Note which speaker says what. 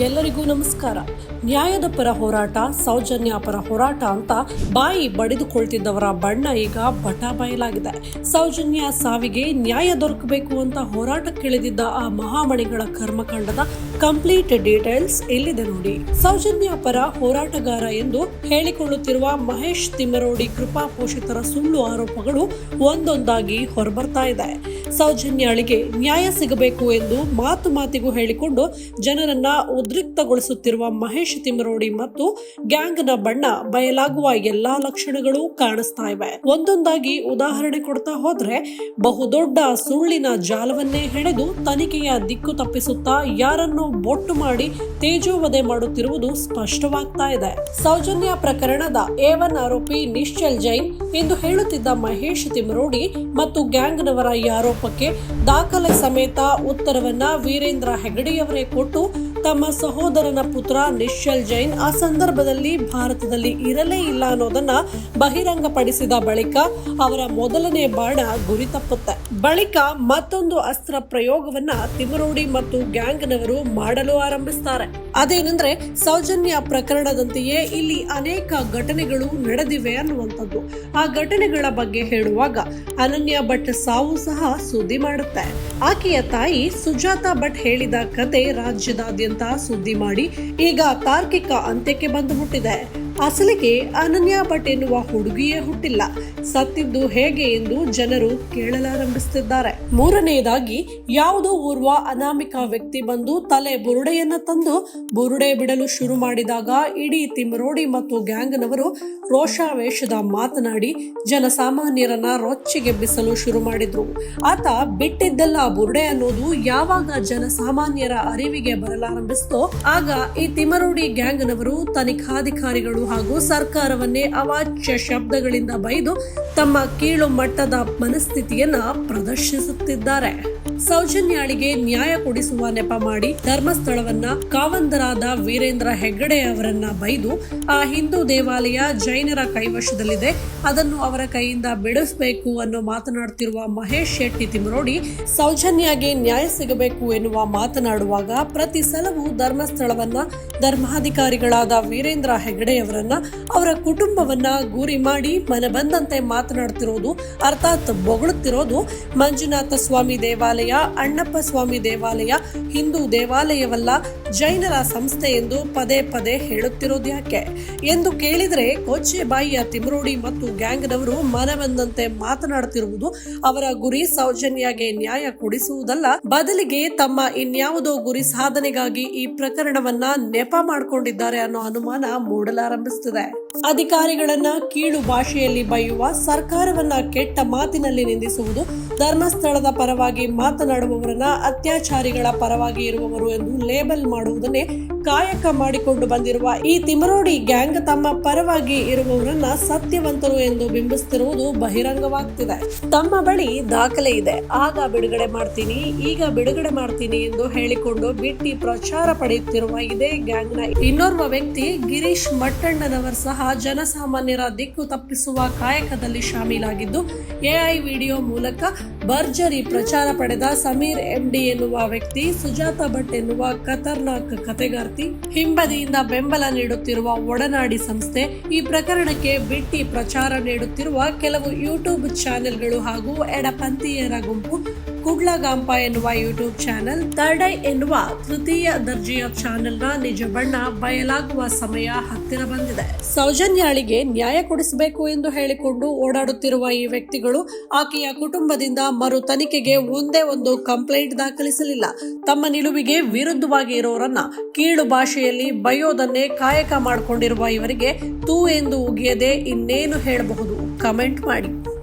Speaker 1: ಎಲ್ಲರಿಗೂ ನಮಸ್ಕಾರ. ನ್ಯಾಯದ ಪರ ಹೋರಾಟ, ಸೌಜನ್ಯ ಪರ ಹೋರಾಟ ಅಂತ ಬಾಯಿ ಬಡಿದುಕೊಳ್ತಿದ್ದವರ ಬಣ್ಣ ಈಗ ಬಟ ಬಯಲಾಗಿದೆ. ಸೌಜನ್ಯ ಸಾವಿಗೆ ನ್ಯಾಯ ದೊರಕಬೇಕು ಅಂತ ಹೋರಾಟಕ್ಕಿಳಿದಿದ್ದ ಆ ಮಹಾಮಣಿಗಳ ಕರ್ಮಕಾಂಡದ ಕಂಪ್ಲೀಟ್ ಡೀಟೇಲ್ಸ್ ಇಲ್ಲಿದೆ ನೋಡಿ. ಸೌಜನ್ಯ ಪರ ಹೋರಾಟಗಾರ ಎಂದು ಹೇಳಿಕೊಳ್ಳುತ್ತಿರುವ ಮಹೇಶ್ ತಿಮ್ಮರೋಡಿ ಕೃಪಾ ಪೋಷಿತರ ಸುಳ್ಳು ಆರೋಪಗಳು ಒಂದೊಂದಾಗಿ ಹೊರಬರ್ತಾ ಇದೆ. ಸೌಜನ್ಯಾಳಿಗೆ ನ್ಯಾಯ ಸಿಗಬೇಕು ಎಂದು ಮಾತು ಮಾತಿಗೂ ಹೇಳಿಕೊಂಡು ಜನರನ್ನ ಉದ್ರಿಕ್ತಗೊಳಿಸುತ್ತಿರುವ ಮಹೇಶ್ ತಿಮರೋಡಿ ಮತ್ತು ಗ್ಯಾಂಗ್ನ ಬಣ್ಣ ಬಯಲಾಗುವ ಎಲ್ಲಾ ಲಕ್ಷಣಗಳು ಕಾಣಿಸ್ತಾ ಇವೆ. ಒಂದೊಂದಾಗಿ ಉದಾಹರಣೆ ಕೊಡ್ತಾ ಹೋದ್ರೆ, ಬಹುದೊಡ್ಡ ಸುಳ್ಳಿನ ಜಾಲವನ್ನೇ ಹೆಣೆದು ತನಿಖೆಯ ದಿಕ್ಕು ತಪ್ಪಿಸುತ್ತಾ ಯಾರನ್ನು ಬೊಟ್ಟು ಮಾಡಿ ತೇಜೋವಧೆ ಮಾಡುತ್ತಿರುವುದು ಸ್ಪಷ್ಟವಾಗ್ತಾ ಇದೆ. ಸೌಜನ್ಯ ಪ್ರಕರಣದ ಏವನ್ ಆರೋಪಿ ನಿಶ್ಚಲ್ ಜೈನ್ ಎಂದು ಹೇಳುತ್ತಿದ್ದ ಮಹೇಶ್ ತಿಮರೋಡಿ ಮತ್ತು ಗ್ಯಾಂಗ್ನವರ ಈ ಆರೋಪಕ್ಕೆ ದಾಖಲೆ ಸಮೇತ ಉತ್ತರವನ್ನ ವೀರೇಂದ್ರ ಹೆಗಡೆಯವರೇ ಕೊಟ್ಟು ತಮ್ಮ ಸಹೋದರನ ಪುತ್ರ ನಿಶ್ಚಲ್ ಜೈನ್ ಆ ಸಂದರ್ಭದಲ್ಲಿ ಭಾರತದಲ್ಲಿ ಇರಲೇ ಇಲ್ಲ ಅನ್ನೋದನ್ನ ಬಹಿರಂಗಪಡಿಸಿದ ಬಳಿಕ ಅವರ ಮೊದಲನೇ ಬಾಣ ಗುರಿ ತಪ್ಪುತ್ತೆ ಬಳಿಕ ಮತ್ತೊಂದು ಅಸ್ತ್ರ ಪ್ರಯೋಗವನ್ನ ತಿಮರೋಡಿ ಮತ್ತು ಗ್ಯಾಂಗ್ನವರು ಮಾಡಲು ಆರಂಭಿಸ್ತಾರೆ. ಅದೇನೆಂದ್ರೆ ಸೌಜನ್ಯ ಪ್ರಕರಣದಂತೆಯೇ ಇಲ್ಲಿ ಅನೇಕ ಘಟನೆಗಳು ನಡೆದಿವೆ ಅನ್ನುವಂಥದ್ದು. ಆ ಘಟನೆಗಳ ಬಗ್ಗೆ ಹೇಳುವಾಗ ಅನನ್ಯ ಭಟ್ ಸಾವು ಸಹ ಸುದ್ದಿ ಮಾಡುತ್ತೆ. ಆಕೆಯ ತಾಯಿ ಸುಜಾತ ಭಟ್ ಹೇಳಿದ ಕತೆ ರಾಜ್ಯದಾದ್ಯಂತ ಸುದ್ದಿ ಮಾಡಿ ಈಗ ತಾರ್ಕಿಕ ಅಂತ್ಯಕ್ಕೆ ಬಂದು ಮುಟ್ಟಿದೆ ಅಸಲಿಗೆ ಅನನ್ಯ ಭಟ್ ಎನ್ನುವ ಹುಡುಗಿಯೇ ಹುಟ್ಟಿಲ್ಲ. ಸತ್ತಿದ್ದು ಹೇಗೆ ಎಂದು ಜನರು ಕೇಳಲಾರಂಭಿಸುತ್ತಿದ್ದಾರೆ. ಮೂರನೆಯದಾಗಿ, ಯಾವುದೋ ಓರ್ವ ಅನಾಮಿಕ ವ್ಯಕ್ತಿ ಬಂದು ತಲೆ ಬುರುಡೆಯನ್ನ ತಂದು ಬುರುಡೆ ಬಿಡಲು ಶುರು ಮಾಡಿದಾಗ ಇಡೀ ತಿಮರೋಡಿ ಮತ್ತು ಗ್ಯಾಂಗ್ನವರು ರೋಷಾವೇಶದ ಮಾತನಾಡಿ ಜನಸಾಮಾನ್ಯರನ್ನ ರೊಚ್ಚಿಗೆಬ್ಬಿಸಲು ಶುರು ಮಾಡಿದ್ರು. ಆತ ಬಿಟ್ಟಿದ್ದಲ್ಲ ಬುರುಡೆ ಅನ್ನೋದು ಯಾವಾಗ ಜನಸಾಮಾನ್ಯರ ಅರಿವಿಗೆ ಬರಲಾರಂಭಿಸ್ತೋ, ಆಗ ಈ ತಿಮರೋಡಿ ಗ್ಯಾಂಗ್ನವರು ತನಿಖಾಧಿಕಾರಿಗಳು ಹಾಗೂ ಸರ್ಕಾರವನ್ನೇ ಅವಾಚ್ಯ ಶಬ್ದಗಳಿಂದ ಬೈದು ತಮ್ಮ ಕೀಳು ಮಟ್ಟದ ಮನಸ್ಥಿತಿಯನ್ನ ಪ್ರದರ್ಶಿಸುತ್ತಿದ್ದಾರೆ. ಸೌಜನ್ಯಾಳಿಗೆ ನ್ಯಾಯ ಕೊಡಿಸುವ ನೆಪ ಮಾಡಿ ಧರ್ಮಸ್ಥಳವನ್ನ ಕಾವಂದರಾದ ವೀರೇಂದ್ರ ಹೆಗ್ಗಡೆ ಅವರನ್ನ ಬೈದು ಆ ಹಿಂದೂ ದೇವಾಲಯ ಜೈನರ ಕೈವಶದಲ್ಲಿದೆ. ಅದನ್ನು ಅವರ ಕೈಯಿಂದ ಬಿಡಿಸಬೇಕು ಅನ್ನೋ ಮಾತನಾಡುತ್ತಿರುವ ಮಹೇಶ್ ಶೆಟ್ಟಿ ತಿಮರೋಡಿ ಸೌಜನ್ಯಗೆ ನ್ಯಾಯ ಸಿಗಬೇಕು ಎನ್ನುವ ಮಾತನಾಡುವಾಗ ಪ್ರತಿ ಸಲವೂ ಧರ್ಮಸ್ಥಳವನ್ನ ಧರ್ಮಾಧಿಕಾರಿಗಳಾದ ವೀರೇಂದ್ರ ಹೆಗ್ಗಡೆಯವರನ್ನ ಅವರ ಕುಟುಂಬವನ್ನ ಗುರಿ ಮಾಡಿ ಮನಬಂದಂತೆ ಮಾತನಾಡುತ್ತಿರೋದು ಅರ್ಥಾತ್ ಬೊಗಳುತ್ತಿರೋದು ಮಂಜುನಾಥ ಸ್ವಾಮಿ ದೇವಾಲಯ ಅಣ್ಣಪ್ಪ ಸ್ವಾಮಿ ದೇವಾಲಯ, ಹಿಂದೂ ದೇವಾಲಯವಲ್ಲ, ಜೈನರ ಸಂಸ್ಥೆ ಎಂದು ಪದೇ ಪದೇ ಹೇಳುತ್ತಿರೋದು ಯಾಕೆ? ಎಂದು ಕೇಳಿದರೆ ಕೊಚ್ಚೆ ಬಾಯಿಯ ತಿಮ್ರೋಡಿ ಮತ್ತು ಗ್ಯಾಂಗ್ನವರು ಮನವೆಂದಂತೆ ಮಾತನಾಡುತ್ತಿರುವುದು ಅವರ ಗುರಿ ಸೌಜನ್ಯಗೆ ನ್ಯಾಯ ಕೊಡಿಸುವುದಲ್ಲ, ಬದಲಿಗೆ ತಮ್ಮ ಇನ್ಯಾವುದೋ ಗುರಿ ಸಾಧನೆಗಾಗಿ ಈ ಪ್ರಕರಣವನ್ನ ನೆಪ ಮಾಡಿಕೊಂಡಿದ್ದಾರೆ ಅನ್ನೋ ಅನುಮಾನ ಮೂಡಲಾರಂಭಿಸುತ್ತಿದೆ. ಅಧಿಕಾರಿಗಳನ್ನ ಕೀಳು ಭಾಷೆಯಲ್ಲಿ ಬೈಯುವ, ಸರ್ಕಾರವನ್ನ ಕೆಟ್ಟ ಮಾತಿನಲ್ಲಿ ನಿಂದಿಸುವುದು, ಧರ್ಮಸ್ಥಳದ ಪರವಾಗಿ ಮಾತನಾಡುವವರನ್ನ ಅತ್ಯಾಚಾರಿಗಳ ಪರವಾಗಿ ಇರುವವರು ಎಂದು ಲೇಬಲ್ ಮಾಡುವುದನ್ನೇ ಕಾಯಕ ಮಾಡಿಕೊಂಡು ಬಂದಿರುವ ಈ ತಿಮರೋಡಿ ಗ್ಯಾಂಗ್ ತಮ್ಮ ಪರವಾಗಿ ಇರುವವರನ್ನ ಸತ್ಯವಂತರು ಎಂದು ಬಿಂಬಿಸುತ್ತಿರುವುದು ಬಹಿರಂಗವಾಗ್ತಿದೆ. ತಮ್ಮ ಬಳಿ ದಾಖಲೆ ಇದೆ. ಆಗ ಬಿಡುಗಡೆ ಮಾಡ್ತೀನಿ, ಈಗ ಬಿಡುಗಡೆ ಮಾಡ್ತೀನಿ ಎಂದು ಹೇಳಿಕೊಂಡು ಬಿಟ್ಟಿ ಪ್ರಚಾರ ಪಡೆಯುತ್ತಿರುವ ಇದೇ ಗ್ಯಾಂಗ್ನ ಇನ್ನೋರ್ವ ವ್ಯಕ್ತಿ ಗಿರೀಶ್ ಮಟ್ಟಣ್ಣನವರ್ ಸಹ ಜನಸಾಮಾನ್ಯರ ದಿಕ್ಕು ತಪ್ಪಿಸುವ ಕಾಯಕದಲ್ಲಿ ಶಾಮೀಲಾಗಿದ್ದು, ಎಐ ವಿಡಿಯೋ ಮೂಲಕ ಭರ್ಜರಿ ಪ್ರಚಾರ ಪಡೆದ ಸಮೀರ್ ಎಂಡಿ ಎನ್ನುವ ವ್ಯಕ್ತಿ, ಸುಜಾತಾ ಭಟ್ ಎನ್ನುವ ಖತರ್ನಾಕ್ ಕತೆಗಾರ್ತಿ ಹಿಂಬದಿಯಿಂದ ಬೆಂಬಲ ನೀಡುತ್ತಿರುವ ಒಡನಾಡಿ ಸಂಸ್ಥೆ ಈ ಪ್ರಕರಣಕ್ಕೆ ಬಿಟ್ಟಿ ಪ್ರಚಾರ ನೀಡುತ್ತಿರುವ ಕೆಲವು ಯೂಟ್ಯೂಬ್ ಚಾನೆಲ್ಗಳು ಹಾಗೂ ಎಡಪಂಥೀಯರ ಗುಂಪು ಕುಡ್ಲಗಾಂಪ ಎನ್ನುವ ಯೂಟ್ಯೂಬ್ ಚಾನೆಲ್ ಥರ್ಡ್ ಐ ಎನ್ನುವ ತೃತೀಯ ದರ್ಜೆಯ ಚಾನೆಲ್ನ ನಿಜ ಬಣ್ಣ ಬಯಲಾಗುವ ಸಮಯ ಹತ್ತಿರ ಬಂದಿದೆ. ಸೌಜನ್ಯಾಳಿಗೆ ನ್ಯಾಯ ಕೊಡಿಸಬೇಕು ಎಂದು ಹೇಳಿಕೊಂಡು ಓಡಾಡುತ್ತಿರುವ ಈ ವ್ಯಕ್ತಿಗಳು ಆಕೆಯ ಕುಟುಂಬದಿಂದ ಮರು ತನಿಖೆಗೆ ಒಂದೇ ಒಂದು ಕಂಪ್ಲೇಂಟ್ ದಾಖಲಿಸಲಿಲ್ಲ. ತಮ್ಮ ನಿಲುವಿಗೆ ವಿರುದ್ಧವಾಗಿ ಇರೋರನ್ನ ಕೀಳು ಭಾಷೆಯಲ್ಲಿ ಬಯೋದನ್ನೇ ಕಾಯಕ ಮಾಡಿಕೊಂಡಿರುವ ಇವರಿಗೆ ತೂ ಎಂದು ಉಗಿಯದೆ ಇನ್ನೇನು ಹೇಳಬಹುದು? ಕಮೆಂಟ್ ಮಾಡಿ.